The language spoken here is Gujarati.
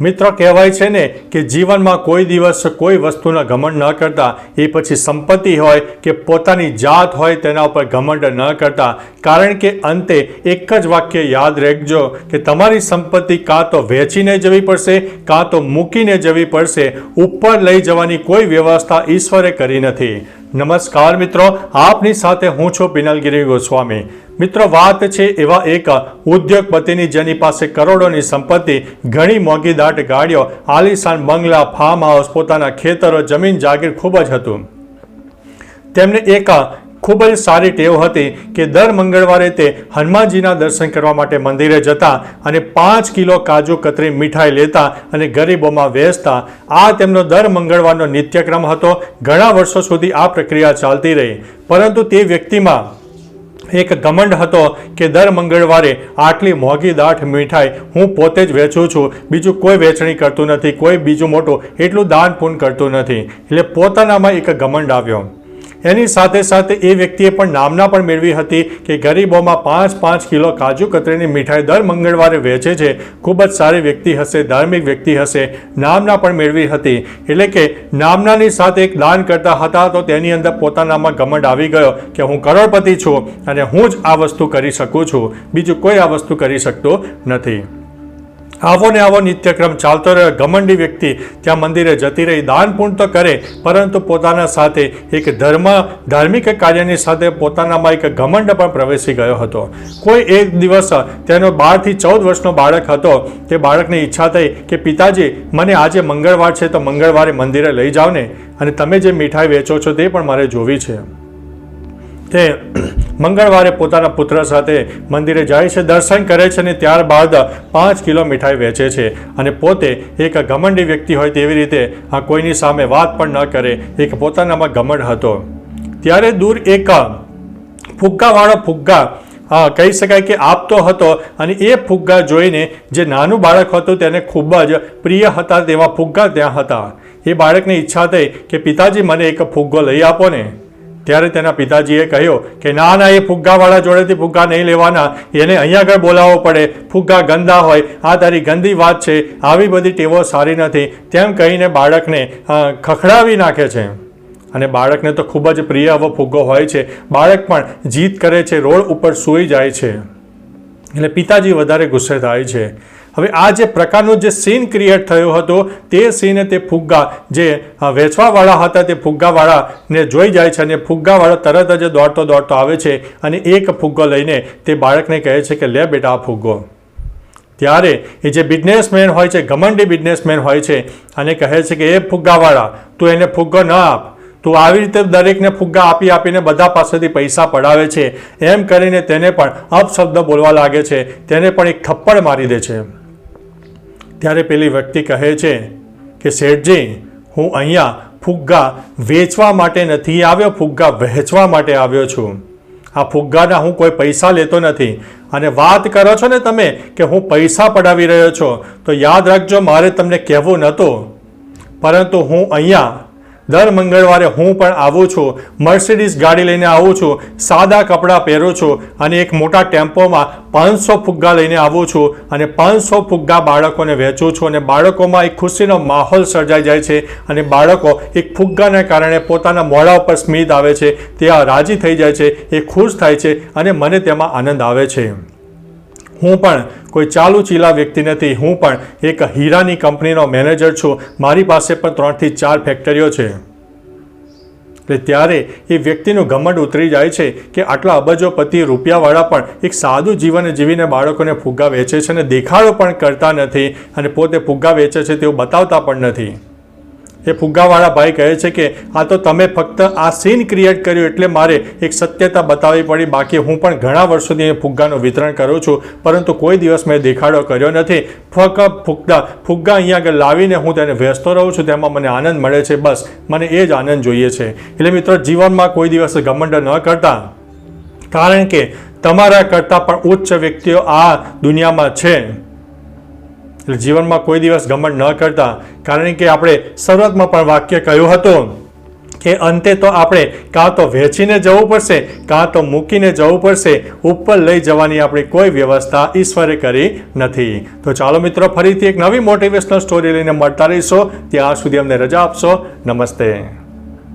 મિત્રો કહેવાય છે ને કે જીવનમાં કોઈ દિવસ કોઈ વસ્તુના ઘમંડ ન કરતા, એ પછી સંપત્તિ હોય કે પોતાની જાત હોય તેના ઉપર ઘમંડ ન કરતા. કારણ કે અંતે એક જ વાક્ય યાદ રાખજો કે તમારી સંપત્તિ કાં તો વેચીને જવી પડશે, કાં તો મૂકીને જવી પડશે. ઉપર લઈ જવાની કોઈ વ્યવસ્થા ઈશ્વરે કરી નથી. નમસ્કાર મિત્રો, આપની સાથે હું છું પિનલગીરી ગોસ્વામી. મિત્રો, વાત છે એવા એક ઉદ્યોગપતિની જેની પાસે કરોડોની સંપત્તિ, ઘણી મોંઘી દાટ ગાડીઓ, આલિશાન બંગલા ફાર્મ હાઉસ પોતાના ખેતરો, જમીન, જાગીર ખૂબ જ હતું. તેમને એક ખૂબ જ સારી ટેવ હતી કે દર મંગળવારે તે હનુમાનજીના દર્શન કરવા માટે મંદિરે જતા અને પાંચ કિલો કાજુ, કતરી મીઠાઈ લેતા અને ગરીબોમાં વેચતા. આ તેમનો દર મંગળવારનો નિત્યક્રમ હતો. ઘણા વર્ષો સુધી આ પ્રક્રિયા ચાલતી રહી. પરંતુ તે વ્યક્તિમાં એક ઘમંડ હતો કે દર મંગળવારે આટલી મોંઘી દાઠ મીઠાઈ હું પોતે જ વેચું છું. બીજું કોઈ વેચણી કરતું નથી, કોઈ બીજું મોટું એટલું દાન પૂન કરતું નથી. એટલે પોતાનામાં એક ઘમંડ આવ્યો. એની સાથે સાથે એ વ્યક્તિએ પણ નામના પણ મેળવી હતી કે ગરીબોમાં પાંચ પાંચ કિલો કાજુ કતરીની મીઠાઈ દર મંગળવારે વેચે છે. ખૂબ જ સારી વ્યક્તિ હશે, ધાર્મિક વ્યક્તિ હશે. નામના પણ મેળવી હતી. એટલે કે નામનાની સાથે એક દાન કરતા હતા તો તેની અંદર પોતાનામાં ઘમંડ આવી ગયો કે હું કરોડપતિ છું અને હું જ આ વસ્તુ કરી શકું છું. બીજું કોઈ આ વસ્તુ કરી શકતો નથી. આવો ને આવો નિત્યક્રમ ચાલતો રહ્યો. ઘમંડી વ્યક્તિ ત્યાં મંદિરે જતી રહી. દાન પૂર્ણ તો કરે, પરંતુ પોતાના સાથે એક ધર્મ, ધાર્મિક કાર્યની સાથે પોતાનામાં એક ઘમંડ પણ પ્રવેશી ગયો હતો. કોઈ એક દિવસ તેનો બારથી ચૌદ વર્ષનો બાળક હતો. તે બાળકને ઈચ્છા થઈ કે, પિતાજી, મને આજે મંગળવાર છે, તો મંગળવારે મંદિરે લઈ જાઓ ને અને તમે જે મીઠાઈ વેચો છો તે પણ મારે જોવી છે. તે મંગળવારે પોતાના પુત્ર સાથે મંદિરે જાય છે, દર્શન કરે છે અને ત્યારબાદ પાંચ કિલો મીઠાઈ વેચે છે અને પોતે એક ઘમંડી વ્યક્તિ હોય તેવી રીતે આ કોઈની સામે વાત પણ ન કરે. એક પોતાનામાં ઘમંડ હતો. ત્યારે દૂર એક ફુગ્ગાવાળો ફુગ્ગા હા કહી શકાય કે આપતો હતો અને એ ફુગ્ગા જોઈને જે નાનું બાળક હતું તેને ખૂબ જ પ્રિય હતા તેવા ફુગ્ગા ત્યાં હતા. એ બાળકની ઈચ્છા થઈ કે પિતાજી મને એક ફુગ્ગો લઈ આપો ને. ત્યારે તેના પિતાજીએ કહ્યું કે, ના ના, એ ફુગ્ગાવાળા જોડેથી ફુગ્ગા નહીં લેવાના. એને અહીંયા આગળ બોલાવવો પડે. ફુગ્ગા ગંદા હોય. આ તારી ગંદી વાત છે. આવી બધી ટેવો સારી નથી. તેમ કહીને બાળકને ખખડાવી નાખે છે. અને બાળકને તો ખૂબ જ પ્રિય આવો ફુગ્ગો હોય છે. બાળક પણ જીદ કરે છે. રોડ ઉપર સૂઈ જાય છે. એટલે પિતાજી વધારે ગુસ્સે થાય છે. હવે આ જે પ્રકારનું જે સીન ક્રિએટ થયો હતો, તે સીને તે ફુગ્ગા જે વેચવાવાળા હતા તે ફુગ્ગાવાળાને જોઈ જાય છે અને ફુગ્ગાવાળો તરત જ દોડતો દોડતો આવે છે અને એક ફુગ્ગો લઈને તે બાળકને કહે છે કે, લે બેટા આ ફુગ્ગો. ત્યારે એ જે બિઝનેસમેન હોય છે, ઘમંડી બિઝનેસમેન હોય છે, અને કહે છે કે, એ ફુગ્ગાવાળા, તું એને ફુગ્ગો ન આપ. તું આવી રીતે દરેકને ફુગ્ગા આપી આપીને બધા પાસેથી પૈસા પડાવે છે. એમ કરીને તેને પણ અપશબ્દ બોલવા લાગે છે. તેને પણ એક થપ્પડ મારી દે છે. ત્યારે પેલી વ્યક્તિ કહે છે કે, શેઠજી, હું અહીંયા ફુગ્ગા વેચવા માટે નથી આવ્યો, ફુગ્ગા વહેંચવા માટે આવ્યો છું. આ ફુગ્ગાના હું કોઈ પૈસા લેતો નથી. અને વાત કરો છો ને તમે કે હું પૈસા પડાવી રહ્યો છો, તો યાદ રાખજો, મારે તમને કહેવું નહોતું. પરંતુ હું અહીંયા દર મંગળવારે હું પણ આવું છું. મર્સિડીઝ ગાડી લઈને આવું છું. સાદા કપડાં પહેરું છું અને એક મોટા ટેમ્પોમાં પાંચસો ફુગ્ગા લઈને આવું છું અને પાંચસો ફુગ્ગા બાળકોને વેચું છું અને બાળકોમાં એક ખુશીનો માહોલ સર્જાઈ જાય છે અને બાળકો એક ફુગ્ગાને કારણે પોતાના મોઢા ઉપર સ્મિત આવે છે. તે રાજી થઈ જાય છે, એ ખુશ થાય છે અને મને તેમાં આનંદ આવે છે. હું પણ કોઈ ચાલુ ચીલા વ્યક્તિ નથી, હું પણ એક હીરાની કંપનીનો મેનેજર છું. મારી પાસે પણ ત્રણથી ચાર ફેક્ટરીઓ છે. એટલે ત્યારે એ વ્યક્તિનું ઘમંડ ઉતરી જાય છે કે આટલા અબજોપતિ રૂપિયાવાળા પણ એક સાદું જીવન જીવીને બાળકોને ફુગ્ગા વેચે છે અને દેખાડો પણ કરતા નથી અને પોતે ફુગ્ગા વેચે છે તેવું બતાવતા પણ નથી. એ ફુગ્ગાવાળા ભાઈ કહે છે કે, આ તો તમે ફક્ત આ સીન ક્રિએટ કર્યું એટલે મારે એક સત્યતા બતાવવી પડી. બાકી હું પણ ઘણા વર્ષોથી ફુગ્ગાનું વિતરણ કરું છું. પરંતુ કોઈ દિવસ મેં દેખાડો કર્યો નથી. ફક્ત ફુગ્ગા ફુગ્ગા અહીંયા આગળ લાવીને હું તેને વેચતો રહું છું. તેમાં મને આનંદ મળે છે. બસ, મને એ જ આનંદ જોઈએ છે. એટલે મિત્રો, જીવનમાં કોઈ દિવસ ઘમંડ ન કરતા. કારણ કે તમારા કરતાં પણ ઉચ્ચ વ્યક્તિઓ આ દુનિયામાં છે. એટલે જીવનમાં કોઈ દિવસ ગમન ન કરતા, કારણ કે આપણે શરૂઆતમાં પણ વાક્ય કહ્યું હતું કે અંતે તો આપણે કાં તો વેચીને જવું પડશે, કાં તો મૂકીને જવું પડશે, ઉપર લઈ જવાની આપણી કોઈ વ્યવસ્થા ઈશ્વરે કરી નથી. તો ચાલો મિત્રો, ફરીથી એક નવી મોટિવેશનલ સ્ટોરી લઈને મળતા રહીશો. ત્યાં સુધી અમને રજા આપશો. નમસ્તે.